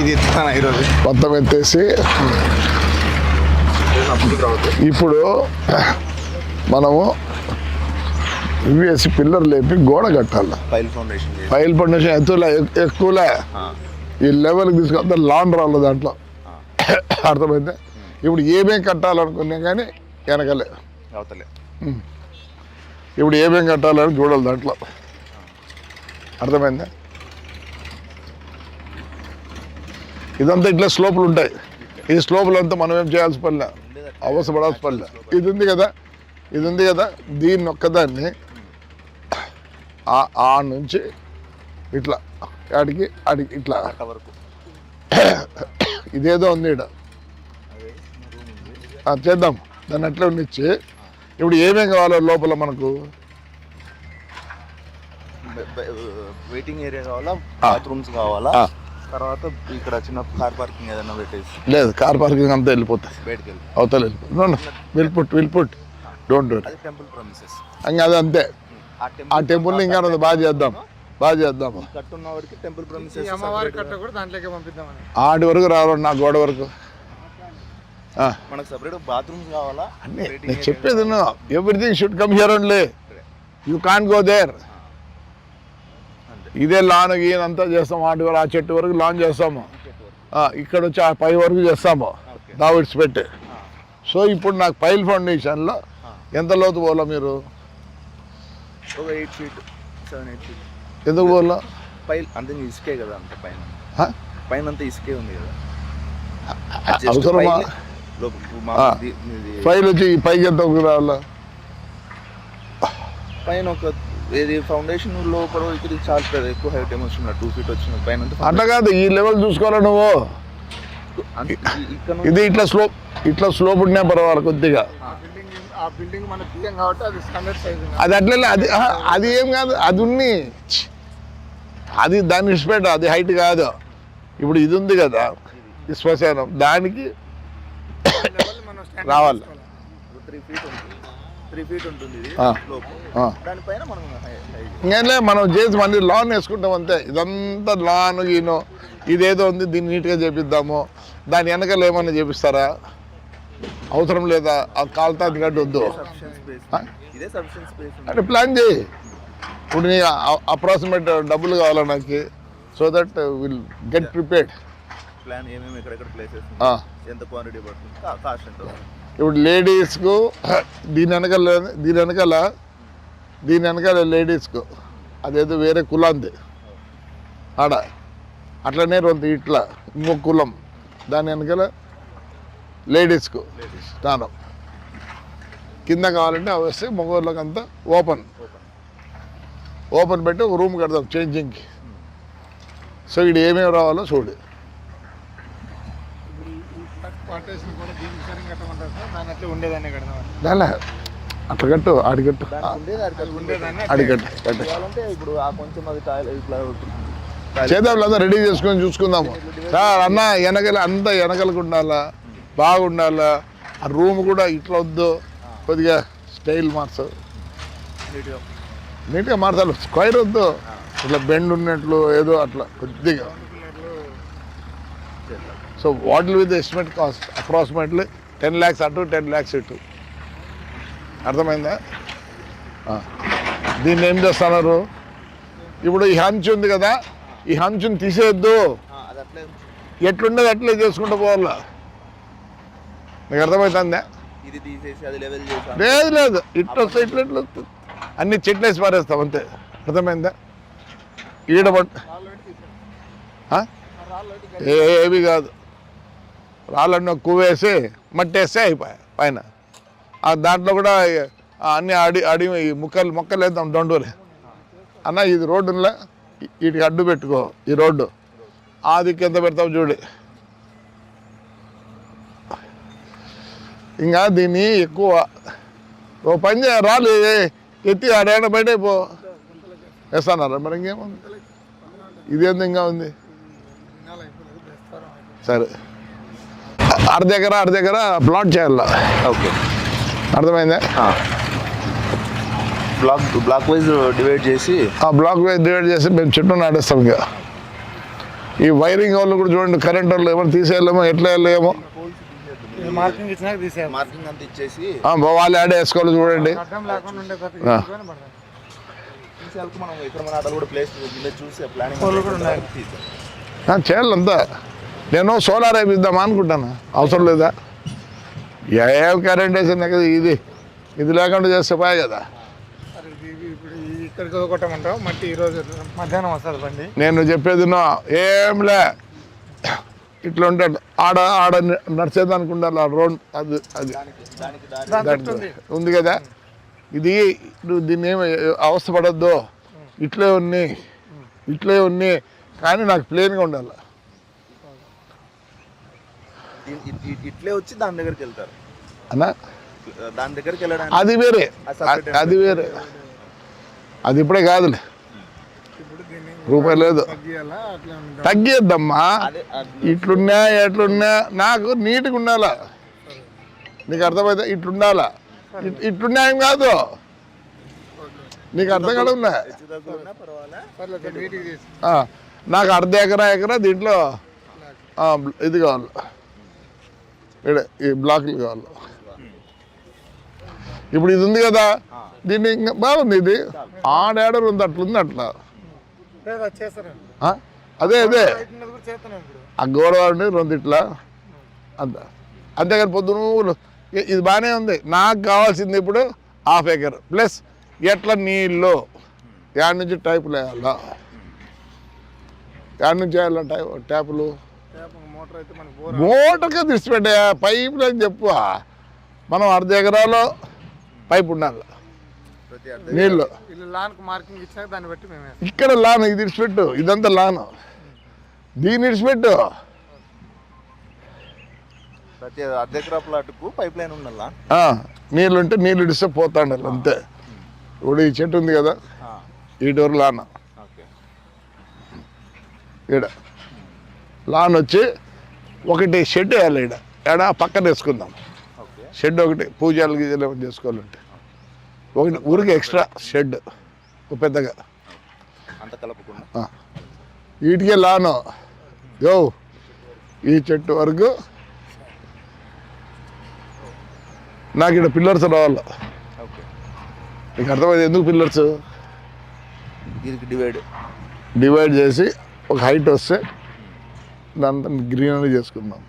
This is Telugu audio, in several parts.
ఇది ఎత్తుతాను ఈరోజు? మొత్తం ఎత్తేసి. ఇప్పుడు మనము ఇవేసి పిల్లర్ లేపి గోడ కట్టాలి. పైల్ ఫౌండేషన్ పైల్ ఫౌండేషన్ ఎత్తులే ఎక్కువలే. ఈ లెవెల్కి తీసుకొస్తే లాన్ రావాలి దాంట్లో. అర్థమైంది? ఇప్పుడు ఏమేం కట్టాలనుకున్నాం కానీ వెనకలే. అవతలే. ఇప్పుడు ఏమేం కట్టాలని చూడాలి దాంట్లో. అర్థమైందా? ఇదంతా ఇట్లా స్లోపులు ఉంటాయి. ఈ స్లోపులు అంతా మనం ఏం చేయాల్సి పనిలే? అవసరపడాల్సి పనిలే. ఇది ఉంది కదా? ఇది ఉంది కదా? దీన్ని ఒక్కదాన్ని ఆ- ఆ నుంచి ఇట్లా ఆడికి ఆడికి ఇట్లా. వరకు ఇదేదో ఉంది ఆ, చేద్దాం. దాన్ని అట్లా ఉండిచ్చి ఇప్పుడు ఏమేం కావాలో లోపల మనకు? వెయిటింగ్ ఏరియా కావాలా? బాత్రూమ్స్ కావాలా. తర్వాత ఇక్కడ చిన్న కార్ పార్కింగ్ ఏదైనా పెట్టేసి. లేదు కార్ పార్కింగ్ అంతా వెళ్ళిపోతుంది బయటకు వెళ్ళి. అవతల వెళ్ళిపోతుంది will put will put don't do అది టెంపుల్ ప్రమిసెస్ ఇంకా అది అంతే. ఆ టెంపుల్ని ఇంకా ఉంది బాగా చేద్దాం. బాగా చేద్దాము కట్టున్న వాడికి టెంపుల్ ప్రమిసెస్ అమ్మవారి కట్ట కూడా దాంట్లోకి పంపిద్దామని. ఆడి వరకు రావాలి నా గోడ వరకు? మనకు సపరేట్ బాత్రూమ్స్ కావాలా? నేను చెప్పేది everything should come here only you can go there. ఇదే లాన్ అంతా చేస్తాం వాటి వరకు ఆ చెట్టు వరకు లాన్ చేస్తాము. ఇక్కడ వచ్చి ఆ పై వరకు చేస్తాము. దావిడ్స్ పెట్టి. సో ఇప్పుడు నాకు పైల్ ఫౌండేషన్లో ఎంత లోతు పోవాలా మీరు? ఒక eight feet seven eight feet. ఎందుకు పోవాలా? పైల్ అంతే ఇసుకే కదా అంత పైన? పైన అంతా ఇసుకే ఉంది కదా. అవసరమా? పైలు వచ్చి పైకి ఎంత రావాలా? పైన ఒక ఏది ఫౌండేషన్ లోపల ఇక్కడ చాలా పెద్ద ఎక్కువ హైట్ ఏమో వచ్చిన టూ ఫీట్ వచ్చిన పైన అంతా అట్లా కాదు ఈ లెవెల్ చూసుకోవాలా నువ్వు? ఇది ఇట్లా స్లోప్ ఇట్లా స్లోప్ ఉన్నా పర్వాలేదు కొద్దిగా. ఆ బిల్డింగ్ ఆ బిల్డింగ్ మన పిఎం కాబట్టి అది స్టాండర్డ్ సైజ్ అది అట్లే అది అది ఏం కాదు అది ఉన్ని అది దాన్ని ఇష్టపెట్ట అది హైట్ కాదు. ఇప్పుడు ఇది ఉంది కదా ఈ శ్మశానం దానికి లెవెల్ మనం standard రావాలి. త్రీ ఫీట్ ఉంటుంది. త్రీ ఫీట్ ఉంటుంది ఇది ఆ. లోపు. ఆ. దానిపైన మనం ఇంకేంలే చేసి మళ్ళీ లాన్ వేసుకుంటాం అంతే. ఇదంతా లాన్ గీను. ఇదేదో ఉంది దీన్ని నీట్గా చేపిద్దాము. దాని వెనకాల ఏమన్నా చేపిస్తారా? అవసరం లేదా? ఆ కాలుతాది గడ్డ వద్దు. అంటే ప్లాన్ చేయి. ఇప్పుడు నీ అప్రాక్సిమేట్ డబ్బులు కావాలా నాకు? So that will get prepared plan ఏమేమి ఎక్కడెక్కడ ప్లేసెస్ ఎంత క్వాంటిటీ పడుతుంది? కాస్ట్ ఎంత ఇప్పుడు లేడీస్కు దీని వెనకాల దీని వెనకాల దీని వెనకాల లేడీస్కు అదేదో వేరే కులాంది. ఆడ అట్లనే రెండు ఇట్లా ఇంకో కులం. దాని వెనకాల లేడీస్కు స్నానం కింద కావాలంటే అవి వస్తే మగవాళ్ళకి అంతా ఓపెన్. ఓపెన్ పెట్టి ఒక రూమ్ కడతాం చేంజింగ్కి. సో ఇక్కడ ఏమేమి రావాలో చూడు. దానిలే అట్లా కట్టు ఉండేదాన్ని ఆడికట్టు కట్టు చేయాలంటే ఇప్పుడు ఆ కొంచెం అది టాయిలెట్ ఇట్లా చేద్దాం లేదా రెడీ చేసుకొని చూసుకుందాము. సార్ అన్న వెనకల అంతా వెనకలకు ఉండాలా? బాగుండాలా? ఆ రూమ్ కూడా ఇట్లా వద్దు. కొద్దిగా స్టైల్ మార్చు. నీట్గా. నీట్గా మార్చాలి. స్క్వైర్ వద్దు. ఇట్లా బెండ్ ఉన్నట్లు ఏదో అట్లా కొద్దిగా. So what with estimate cost approximately ten lakhs అటు టెన్ ల్యాక్స్ ఇటు. అర్థమైందా. దీన్ని ఏం చేస్తున్నారు? ఇప్పుడు ఈ హంచ్ ఉంది కదా ఈ హంచుని తీసేయద్దు. ఎట్లుండేది అట్లే చేసుకుంటూ పోవాలా? నీకు అర్థమవుతుందా లేదు లేదు. ఇట్లా వస్తే ఇట్లా ఇట్లా వస్తుంది. అన్ని చెట్లేసి పారేస్తాం అంతే. అర్థమైందా? ఈడ పట్ ఆ? ఏవి కాదు. రాళ్ళన్న కువేసి మట్టేస్తే అయిపోయాయి పైన. ఆ దాంట్లో కూడా అన్ని అడి అడి ముక్కలు మొక్కలు వేద్దాం దొండూరి అన్న ఇది రోడ్డులా వీటికి అడ్డు పెట్టుకో ఈ రోడ్డు. ఆది కింద పెడతాం చూడు. ఇంకా దీన్ని ఎక్కువ ఓ పని చేయ రాలి ఎత్తి ఆడేడ బయట పో. వేస్తానారా మరి ఇంకేముంది? ఇదేంది ఇంకా ఉంది? సరే. అర దగ్గర అర దగ్గర ప్లాట్ చేయాల? ఓకే. అర్థమైందా? బ్లాక్ బ్లాక్ వైజ్ డివైడ్ చేసి ఆ బ్లాక్ వైజ్ డివైడ్ చేసి మేము చెట్టు నాటేస్తాం ఇక. ఈ వైరింగ్ వాళ్ళు కూడా చూడండి కరెంట్ వాళ్ళు ఏమైనా తీసేయాలేమో ఎట్లా వెళ్ళలేమో ఇది మార్కింగ్ ఇచ్చినాక తీసేయాలి. మార్కింగ్ అంతా ఇచ్చేసి ఆ, వాళ్ళు యాడ్ వేసుకోవాలి చూడండి. చేయాలంతా నేను సోలార్ వేపిద్దామా అనుకుంటాను? అవసరం లేదా? ఏం కరెంట్ వేసింది కదా ఇది. ఇది లేకుండా చేస్తే పోయే కదా. ఇక్కడికి కొట్టమంటావు? మట్టి మధ్యాహ్నం వస్తుంది బండి. నేను చెప్పేది ఏంలే ఇట్లా ఉంటాడు ఆడ ఆడ నడిచేదానికి ఉండాలి ఆ రోడ్. అది అది. ఉంది. కదా? ఇది నువ్వు దీన్ని ఏమి అవస్థ పడద్దు ఇట్లే ఉన్నాయి ఇట్లే ఉన్నాయి కానీ నాకు ప్లేన్గా ఉండాలి. ఇట్లే వచ్చి దాని దగ్గరికి వెళ్తారు. అన్నా? దాని దగ్గరికి వెళ్ళడానికి అది వేరే. అది వేరే. అది ఇప్పుడే కాదులే. రూపాయి లేదు? తగ్గేద్దమ్మా. ఇట్లున్నా ఎట్లున్నా నాకు నీట్గా ఉండాలా? నీకు అర్థమైతే ఇట్లుండాలా? ఇట్- ఇట్లున్నా ఏం కాదు. నీకు అర్థం కాదు ఉన్నా. నాకు అర్ధ ఎకరా ఎకరా దీంట్లో ఇది కావాలి ఈడ ఈ బ్లాక్లు కావాలి. ఇప్పుడు ఇది ఉంది కదా దీన్ని ఇంకా బాగుంది ఇది. ఆడాడర్ ఉంది అట్లుంది అట్లా అది? అదే ఆ గోడవాడిని రెండు ఇట్లా. అంత. అంతేగాని పొద్దున ఇది బాగానే ఉంది. నాకు కావాల్సింది ఇప్పుడు హాఫ్ ఎకర్ ప్లస్ ఎట్లా నీళ్ళు. యాడ్ నుంచి టైపులు వేయాలా? యాడ్ నుంచి వేయాలా టైప్ ట్యాపులు? చేప మోటార్ అయితే మనకి బోర్ మోటార్గా తీసిపెట్టే పైప్ అని చెప్పు. మనం అర్ధ ఎకరాలో పైప్ ఉండాలి. నీళ్ళు. ఇక్కడ లాను ఇది ఇడిచిపెట్టు. ఇదంతా లాను. దీన్ని ఇడిచిపెట్టు. ప్రతి అర్ధ ఎకరా ప్లాట్కు పైప్ లైన్ ఉండాలా నీళ్ళు ఉంటే నీళ్ళు ఇడిస్తే పోతాండాలి అంతే. ఇప్పుడు ఈ చెట్టు ఉంది కదా ఈ డోర్ లాన్. ఓకే. ఈడ. లాన్ వచ్చి ఒకటి షెడ్ వేయాలి ఈడ. ఈడ పక్కన వేసుకుందాం. షెడ్ ఒకటి పూజలు గీజలు చేసుకోవాలంటే. ఒకటి ఊరికి ఎక్స్ట్రా షెడ్ పెద్దగా. వీటికే లాను. యో ఈ చెట్టు వరకు. నాకు ఇక్కడ పిల్లర్స్ రావాలి. నీకు అర్థమైంది ఎందుకు పిల్లర్స్ డివైడ్ డివైడ్ చేసి ఒక హైట్ వస్తే దాంతో గ్రీనరీ చేసుకుందాం.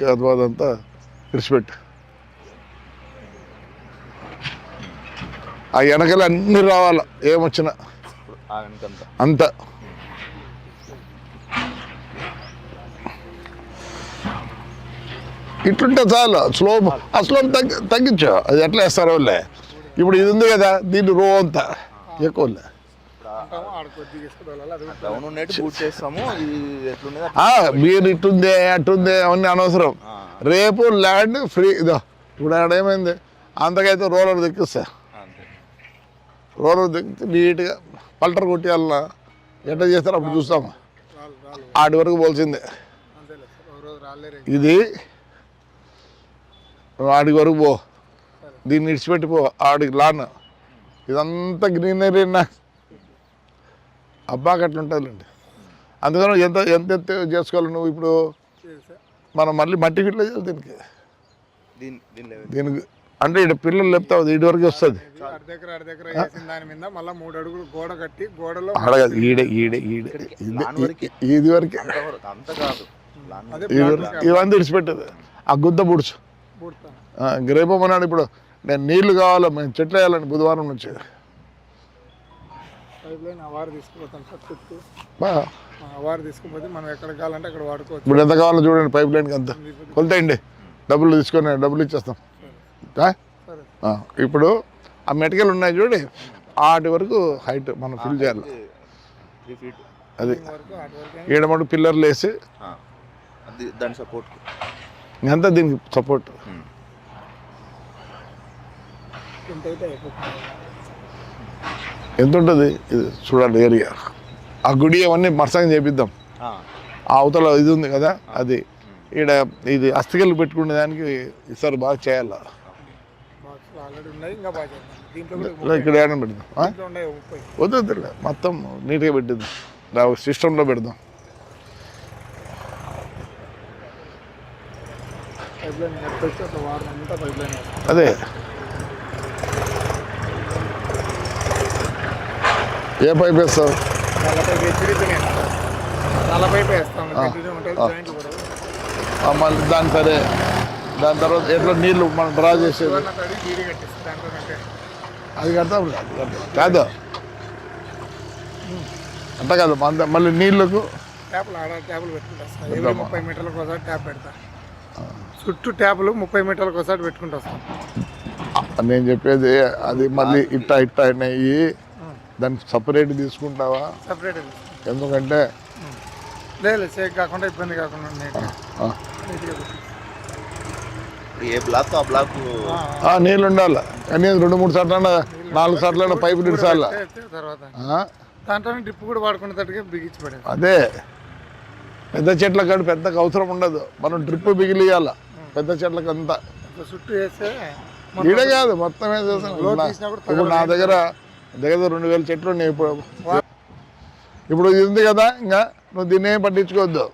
తర్వాత అంతా విడిచిపెట్టు. ఆ వెనకాల అన్నీ రావాలి ఏమొచ్చినా. అంత. ఇట్లుంటే చాలు స్లోప్ ఆ స్లోప్ తగ్గి తగ్గించు. అది ఎట్లా వేస్తారు వాళ్ళే ఇప్పుడు ఇది ఉంది కదా దీన్ని రో అంతా. ఎక్కువ ఉంటాము అది డౌన్ ఉన్నట్టు బూట్ చేస్తాము ఇది మీరు ఇట్టుంది అట్టుంది అవన్నీ అనవసరం. రేపు ల్యాండ్ ఫ్రీ ఇదో ఇప్పుడు ఏమైంది? అంతకైతే రోలర్ దెక్కిస్తా. అంతే. రోలర్ దెక్కితే నీట్గా పల్టర్ కొట్టేయాలన్నా. ఎట్లా చేస్తారో అప్పుడు చూస్తాము. ఆడి వరకు పోల్సిందే. ఇది ఆడి వరకు పో. దీన్ని ఇడిచిపెట్టి పో ఆడికి లాన్. ఇదంతా గ్రీనరీ నా అబ్బాకి అట్లా ఉంటుందిలేండి. అందుకని ఎంత ఎంత ఎంత చేసుకోవాలి నువ్వు ఇప్పుడు? మనం మళ్ళీ మట్టి ఫిట్లో చేయాలి దీనికి. దీని దీని లెవెల్. దీనికి అంటే ఇక్కడ పిల్లలు లేపుతావు ఇటు వరకు వస్తుంది. ఇది అర్ధ దగ్గర అర్ధ దగ్గర వేసిన దాని మీద మళ్ళీ మూడు అడుగులు గోడ కట్టి గోడలో అడగదు ఈడే ఈడే ఈడే. ఇది- వరకే. ఇవంతా ఇడిచిపెట్టదు ఆ గుద్ద పుడుచు రేపు మొన్నాడు ఇప్పుడు నేను నీళ్ళు కావాలి మేము చెట్లు వేయాలండి బుధవారం నుంచి. పైప్ లైన్ అవారు తీసుకుపోతాం సార్ చుట్టూ. బా. ఆ అవారు తీసుకుపోతే మనం ఎక్కడ కావాలంటే అక్కడ వాడుకోవచ్చు. ఇప్పుడు ఎంత కావాలో చూడండి పైప్ లైన్కి అంత. కొలుతాయండి. డబ్బులు తీసుకొని డబ్బులు ఇచ్చేస్తాం. ఆ? సరే. ఆ, ఇప్పుడు ఆ మెటకలు ఉన్నాయి చూడండి. వాటి వరకు హైట్ మనం ఫిల్ చేయాలి. అది మటు పిల్లర్లు వేసి అది దాని సపోర్ట్ ఇంకంతా దీనికి సపోర్ట్ ఎంత ఉంటుంది చూడండి ఏరియా. ఆ గుడి అవన్నీ మరసంగా చేపిద్దాం. ఆ. అవతల ఇది ఉంది కదా అది. ఇక్కడ ఇది అస్థికలు పెట్టుకునే దానికి ఈసారి బాగా చేయాలి. ఇక్కడ పెడదాం. వద్దు మొత్తం నీట్గా పెట్టిద్దాం. సిస్టంలో పెడదాం. అదే. జాయింట్ కూడా. ఆ, మళ్ళీ దాని సరే దాని తర్వాత ఎట్లా నీళ్ళు మనం డ్రా చేసేది? అది కడతాం. కాదు. అంత కాదు మన మళ్ళీ నీళ్ళకు ట్యాప్లు ముప్పై మీటర్లకు ఒకసారి ట్యాప్ పెడతా. చుట్టూ ట్యాపులు ముప్పై మీటర్లకు ఒకసారి పెట్టుకుంటూ వస్తాం నేను చెప్పేది అది మళ్ళీ ఇట్టా ఇట్టా అయినాయి. దానికి సపరేట్ తీసుకుంటావా? సపరేట్ ఎందుకంటే? లేదు షేక్ కాకుండా ఇబ్బంది కాకుండా ఏ బ్లాక్ ఆ బ్లాక్? నీళ్ళు ఉండాలి. కానీ రెండు మూడు సార్లు నాలుగు సార్లు పైపు పెట్టే తర్వాత. దాంట్లోనే డ్రిప్ కూడా వాడుకునేటట్టుగా బిగించి పడేది అదే. పెద్ద చెట్ల కాడ పెద్దగా అవసరం ఉండదు. మనం డ్రిప్ బిగిలియాల. పెద్ద చెట్లకి అంతా. చుట్టూ వేస్తే ఈడ కాదు మొత్తం ఇప్పుడు నా దగ్గర దగ్గర రెండు వేల చెట్లు ఉన్నాయి ఇప్పుడు. ఇప్పుడు ఇది ఉంది కదా ఇంకా నువ్వు దీన్ని ఏం పట్టించుకోవద్దు.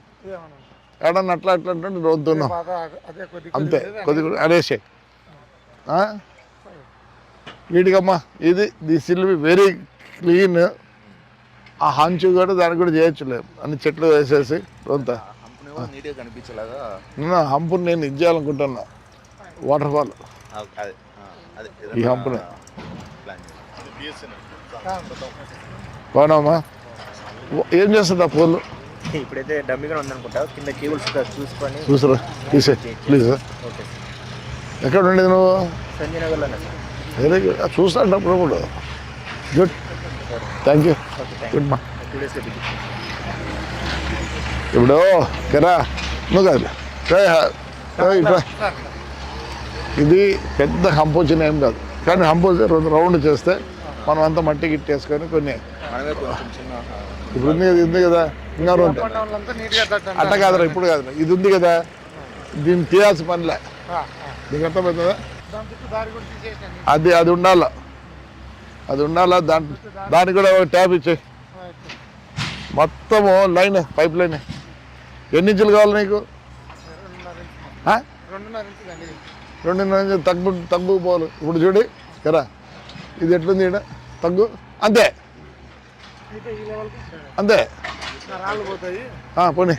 ఎడన్నా అట్లా అట్లా అంటే వద్దున్నావు. అంతే కొద్ది అనేసే వీటికమ్మా ఇది ది సిల్వి వెరీ క్లీన్ ఆ హంచు కూడా దానికి కూడా చేయొచ్చులే. అన్ని చెట్లు వేసేసి రొంత హంపుని నేను ఇది చేయాలనుకుంటున్నా. వాటర్ ఫాల్ ఈ హంపుని. బాగున్నామా ఏం చేస్తుంది ఆ పూలు ఇప్పుడైతే డమ్మిగా ఉందనుకుంటా. కింద కేబుల్స్ చూసుకొని చూసరా? తీసే ప్లీజ్ ఓకే. ఎక్కడ ఉండేది నువ్వు? సంజయ్ నగర్లోనే సార్ వెరీ గుడ్ చూస్తాను అప్పుడు గుడ్ థ్యాంక్ యూ గుడ్ మా ఇప్పుడు కరా నువ్వు కాదు. ఇది పెద్ద కంపోజిషన్ ఏం కాదు. కానీ కంపోజ్ రెండు రౌండ్ చేస్తే మనం అంతా మట్టి గిట్టేసుకొని కొన్ని ఇప్పుడు ఉంది కదా ఉంది కదా ఇంకా అట్ట కాదురా ఇప్పుడు కాదు ఇది ఉంది కదా దీన్ని తీయాల్సిన పనిలే. దీనికి అర్థమవుతుందా? అది అది ఉండాల. అది ఉండాలా దాని దానికి కూడా ఒక ట్యాప్ ఇచ్చేయి మొత్తము లైన్ పైప్ లైన్. ఎన్ని ఇంచులు కావాలి నీకు? రెండున్నర ఇంచులు తగ్గు తగ్గు పోలు ఇప్పుడు చూడు కదా ఇది ఎట్లుంది ఈడ? తగ్గు. అంతే. అయితే ఈ లెవెల్కి అంతే. రాళ్ళు పోతాయి. ఆ, పోనీ.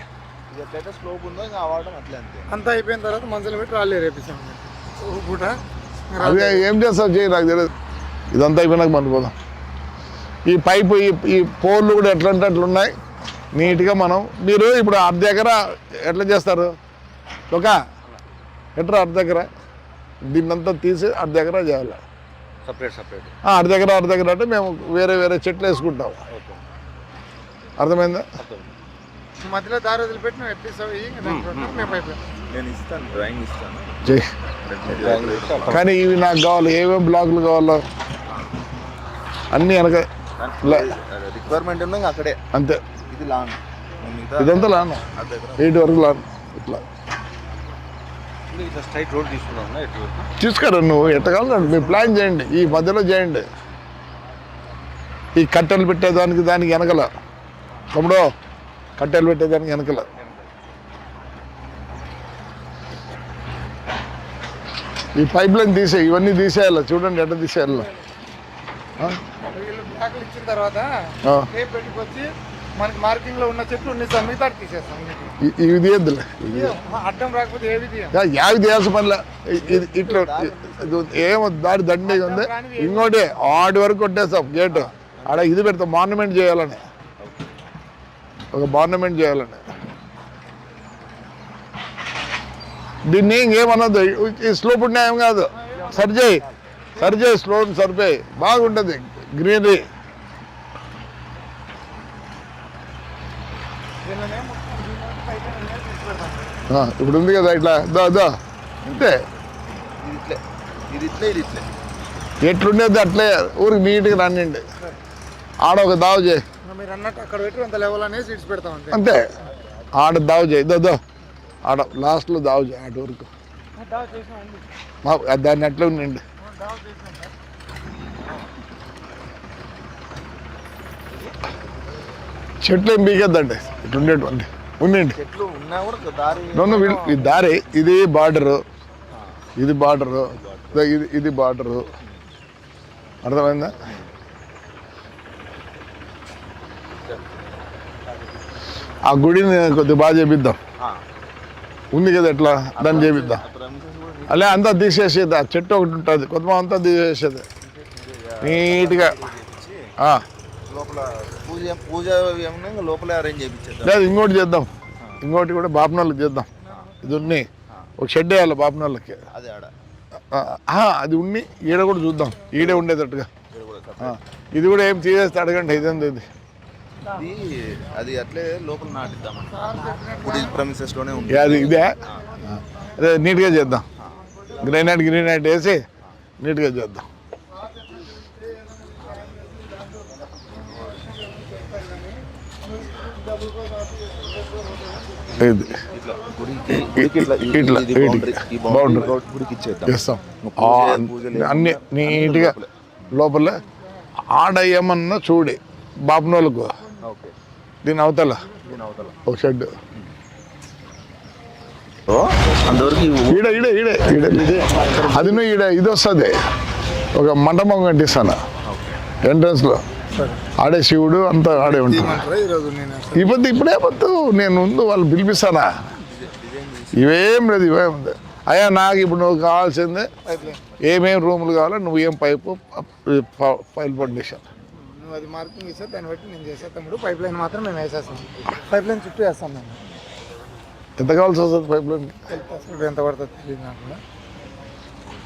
ఎట్లయితే స్లోప్ ఉందో ఇంకా వాడడం అట్లే అంతే. అంతా అయిపోయిన తర్వాత మంచులు పెట్టి రాళ్ళు రేపిస్తాం ఒక పూట. అది ఏం చేస్తావు చేయి నాకు తెలియదు ఇదంతా అయిపోయినాక మనం పోదాం ఈ పైపు ఈ ఈ పోర్లు కూడా ఎట్లా అంటే అట్లా ఉన్నాయి? నీట్గా మనం మీరు ఇప్పుడు అర్ధ దగ్గర ఎట్లా చేస్తారు? ఒక ఎట్లా అర్ధ దగ్గర దీన్నంతా తీసి అర్ధ దగ్గర చేయాలి. Separate separate. ఆ, అర్ధ దగ్గర అర్ధ దగ్గర అంటే మేము వేరే వేరే చెట్లు వేసుకుంటాం. ఓకే అర్థమైందా? అర్థం మధ్యలో దారి వదిలిపెట్టి నువ్వు ఎట్టిస్తావు ఇయ్యి, ఇంకా దాంట్లో ఉంటాం, మేము అయిపోయాం. నేను ఇస్తాను డ్రాయింగ్ ఇస్తాను. చెయ్యి డ్రాయింగ్ ఇస్తాను కానీ ఇవి నాకు కావాలి. ఏమేమి బ్లాకులు కావాలో అన్నీ వెనక రిక్వైర్మెంట్ ఉంది ఇంకా అక్కడే. అంతే. ఇది లాన్ ఇదంతా లాను ఎయిట్ వరకు లాను ఇట్లా. స్ట్రైట్ రోడ్ తీసుకున్నాం ఎటు వరకు? తీసుకురా నువ్వు. ఎట్టగలరు మీరు ప్లాన్ చేయండి. ఈ మధ్యలో చేయండి. ఈ కట్టెలు పెట్టేదానికి దానికి వెనకల. తమ్ముడు కట్టెలు పెట్టేదానికి వెనకల. ఈ పైప్ లైన్ తీసే ఇవన్నీ తీసేయాలి. చూడండి ఎట్ట తీసేయాలి. తర్వాత మనకి మార్కింగ్లో ఉన్న చెట్లు మిగతా తీసేస్తాం. ఇవి తీయద్దులే. అడ్డం రాకపోతే ఏవి యావి తీయాల్సిన పనిలే. ఇట్లా ఏమో ఉంది. ఇంకోటి ఆడి వరకు కొట్టేస్తాం గేటు. ఆడ ఇది పెడతాం మార్నమెంట్ చేయాలని. ఒక మార్నమెంట్ చేయాలని. దీన్ని ఇంకేమన్నది ఈ స్లోప్ న్యాయం కాదు. సరిచేయి సరిచేయి స్లో సరిపోయి. బాగుంటుంది. గ్రీనరీ దీనిలోనే మొత్తం దీనిలోనే పైన ఉన్నాయి తీసి పెడతాం. ఇప్పుడు ఉంది కదా ఇట్లా. దా దా. అంతే ఇది ఇట్లే ఇది ఇట్లే ఇది ఇట్లే ఎట్లుండేది అట్లే. ఊరికి నీట్గా రానిండి ఆడ ఒక దావ చేయి. ఇంకా మీరు అన్నట్టు అక్కడ పెట్టి అంత లెవెల్ అనేసి ఇడిచి పెడతాం అంతే. అంతే. ఆడ దావ చేయి. దో దో. ఆడ లాస్ట్లో దావ చేయి. ఉంది. మా దాన్ని అట్లే ఉండండి. చెట్లు ఏం బీగద్దండి ఇటు ఉన్నా కూడా దారి ఇది బార్డరు. ఇది బార్డరు. ఇది ఇది బార్డరు. అర్థమైందా? ఆ గుడిని కొద్దిగా బాగా చేపిద్దాం. ఉంది కదా ఎట్లా? దాన్ని చేపిద్దాం? అలా అంతా తీసేసేది ఆ చెట్టు ఒకటి ఉంటుంది. కొద్దిగా అంతా తీసేసేది నీట్గా. ఆ, లోపల పూజ పూజ ఏమన్నా ఇంకా లోపలే అరేంజ్ చేయించేద్దాం. లేదు ఇంకోటి చేద్దాం. ఇంకోటి కూడా బాపనోళ్ళకి చేద్దాం. ఇది ఉన్ని. ఒక షెడ్ వేయాలి బాపనోళ్ళకి. అదే ఆడ. అది ఉన్ని. ఈడ కూడా చూద్దాం. ఈడే ఉండేటట్టుగా. ఇది కూడా ఏం తీసేస్తే అడగండి ఇదేంది ఇది? ఇది అది అట్లే లోపల లోనే ఉంది ఏ, అది ఇదే? అదే నీట్గా చేద్దాం. గ్రైనైట్ గ్రీనైట్ వేసి నీట్గా చేద్దాం ఇది ఇట్లా గుడికి గుడికి ఇట్లా ఈ- ఇట్లా, ఇది ఇట్లా. boundary, ఈ Boundary. boundary గుడికి ఇచ్చేద్దాం చేస్తాం అన్ని నీట్గా లోపల. ఆడ ఏమన్నా చూడి బాపనోళ్ళకు ఓకే. దీని అవతల. ఒక షెడ్ ఈడ ఈడ ఈడ ఈడ అది ఈడ ఇది వస్తుంది. ఒక మంటపం కట్టిస్తాను. ఎంట్రన్స్లో ఆడే శివుడు అంతా ఆడే ఉంటాడు. పొద్దు ఇప్పుడే పొద్దు నేను ముందు వాళ్ళు పిలిపిస్తానా? ఇవేం లేదు ఇవేం ఉంది. అయ్యా నాకు ఇప్పుడు నువ్వు కావాల్సిందే పైప్ లైన్ ఏమేం రూములు కావాలో నువ్వు ఏం పైపు ఫైల్ ఫౌండేషన్ నువ్వు అది మార్కింగ్ ఇస్తే దాన్ని బట్టి నేను చేసే తమ్ముడు. పైప్ లైన్ మాత్రం మేము వేసేస్తాం. పైప్ లైన్ చుట్టూ వేస్తాం మేము. ఎంత కావాల్సి వస్తుంది పైప్ లైన్? ఎంత పడుతుంది తెలియదు నాకు.